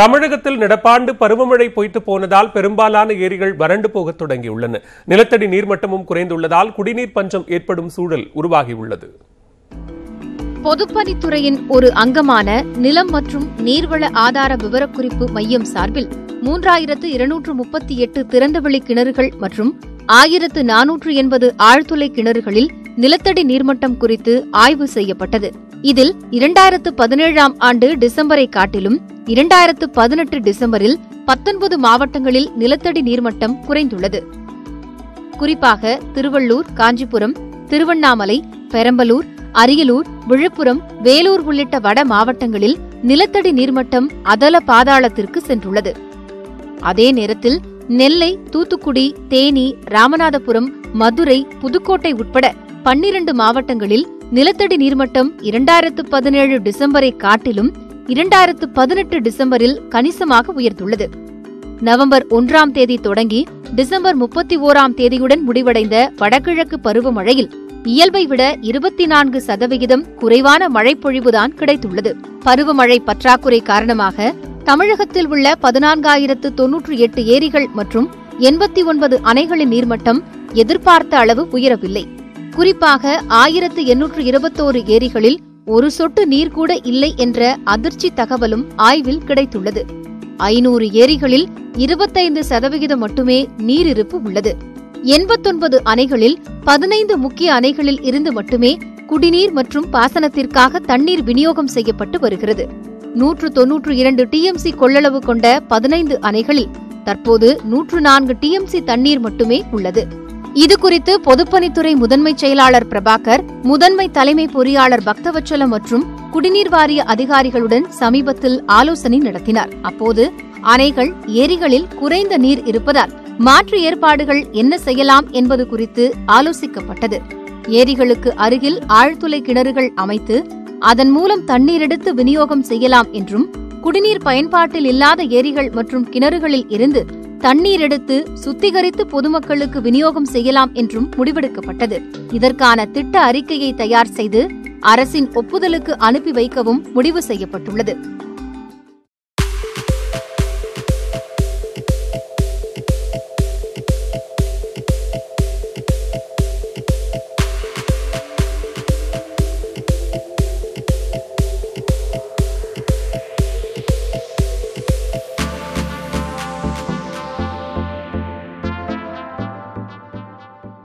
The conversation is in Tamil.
தமிழகத்தில் நடப்பாண்டு பருவமழை பொய்த்து போனதால் பெரும்பாலான ஏரிகள் வறண்டு போகத் தொடங்கியுள்ளன. நிலத்தடி நீர்மட்டமும் குறைந்துள்ளதால் குடிநீர் பஞ்சம் ஏற்படும் சூழல் உருவாகியுள்ளது. பொதுப்பணித்துறையின் ஒரு அங்கமான நிலம் மற்றும் நீர்வள ஆதார விவரக்குறிப்பு மையம் சார்பில் மூன்றாயிரத்து இருநூற்று முப்பத்தி எட்டு திறந்தவெளி கிணறுகள் மற்றும் ஆயிரத்து நானூற்று எண்பது ஆழ்துளை கிணறுகளில் நிலத்தடி நீர்மட்டம் குறித்து ஆய்வு செய்யப்பட்டது. இதில் இரண்டாயிரத்து பதினேழாம் ஆண்டு டிசம்பரை காட்டிலும் இரண்டாயிரத்து பதினெட்டு டிசம்பரில் பத்தொன்பது மாவட்டங்களில் நிலத்தடி நீர்மட்டம் குறைந்துள்ளது. குறிப்பாக திருவள்ளூர் காஞ்சிபுரம் திருவண்ணாமலை பெரம்பலூர் அரியலூர் விழுப்புரம் வேலூர் உள்ளிட்ட வட மாவட்டங்களில் நிலத்தடி நீர்மட்டம் அதல பாதாளத்திற்கு சென்றுள்ளது. அதே நேரத்தில் நெல்லை தூத்துக்குடி தேனி ராமநாதபுரம் மதுரை புதுக்கோட்டை உட்பட பன்னிரண்டு மாவட்டங்களில் நிலத்தடி நீர்மட்டம் இரண்டாயிரத்து பதினேழு டிசம்பரை காட்டிலும் இரண்டாயிரத்து பதினெட்டு டிசம்பரில் கணிசமாக உயர்ந்துள்ளது. நவம்பர் ஒன்றாம் தேதி தொடங்கி டிசம்பர் முப்பத்தி ஓராம் தேதியுடன் முடிவடைந்த வடகிழக்கு பருவமழையில் இயல்பை விட இருபத்தி நான்கு சதவிகிதம் குறைவான மழைப்பொழிவுதான் கிடைத்துள்ளது. பருவமழை பற்றாக்குறை காரணமாக தமிழகத்தில் உள்ள பதினான்காயிரத்து தொன்னூற்று எட்டு ஏரிகள் மற்றும் எண்பத்தி ஒன்பது அணைகளின் நீர்மட்டம் எதிர்பார்த்த அளவு உயரவில்லை. குறிப்பாக ஆயிரத்து எண்ணூற்று இருபத்தோரு ஏரிகளில் ஒரு சொட்டு நீர் கூட இல்லை என்ற அதிர்ச்சி தகவலும் ஆய்வில் கிடைத்துள்ளது. ஐநூறு ஏரிகளில் இருபத்தைந்து சதவிகிதம் மட்டுமே நீரிருப்பு உள்ளது. எண்பத்தொன்பது அணைகளில் பதினைந்து முக்கிய அணைகளில் இருந்து மட்டுமே குடிநீர் மற்றும் பாசனத்திற்காக தண்ணீர் விநியோகம் செய்யப்பட்டு வருகிறது. நூற்று தொன்னூற்று இரண்டு டிஎம்சி கொள்ளளவு கொண்ட பதினைந்து அணைகளில் தற்போது நூற்று நான்கு டிஎம்சி தண்ணீர் மட்டுமே உள்ளது. இதுகுறித்து பொதுப்பணித்துறை முதன்மை செயலாளர் பிரபாகர் முதன்மை தலைமை பொறியாளர் பக்தவச்சலம் மற்றும் குடிநீர் வாரிய அதிகாரிகளுடன் சமீபத்தில் ஆலோசனை நடத்தினார். அப்போது அணைகள் ஏரிகளில் குறைந்த நீர் இருப்பதால் மாற்று ஏற்பாடுகள் என்ன செய்யலாம் என்பது குறித்து ஆலோசிக்கப்பட்டது. ஏரிகளுக்கு அருகில் ஆழ்துளை கிணறுகள் அமைத்து அதன் மூலம் தண்ணீர் எடுத்து விநியோகம் செய்யலாம் என்றும் குடிநீர் பயன்பாட்டில் இல்லாத ஏரிகள் மற்றும் கிணறுகளில் இருந்து தண்ணீர் எடுத்து சுத்திகரித்து பொதுமக்களுக்கு விநியோகம் செய்யலாம் என்றும் முடிவெடுக்கப்பட்டது. இதற்கான திட்ட அறிக்கையை தயார் செய்து அரசின் ஒப்புதலுக்கு அனுப்பி வைக்கவும் முடிவு செய்யப்பட்டுள்ளது.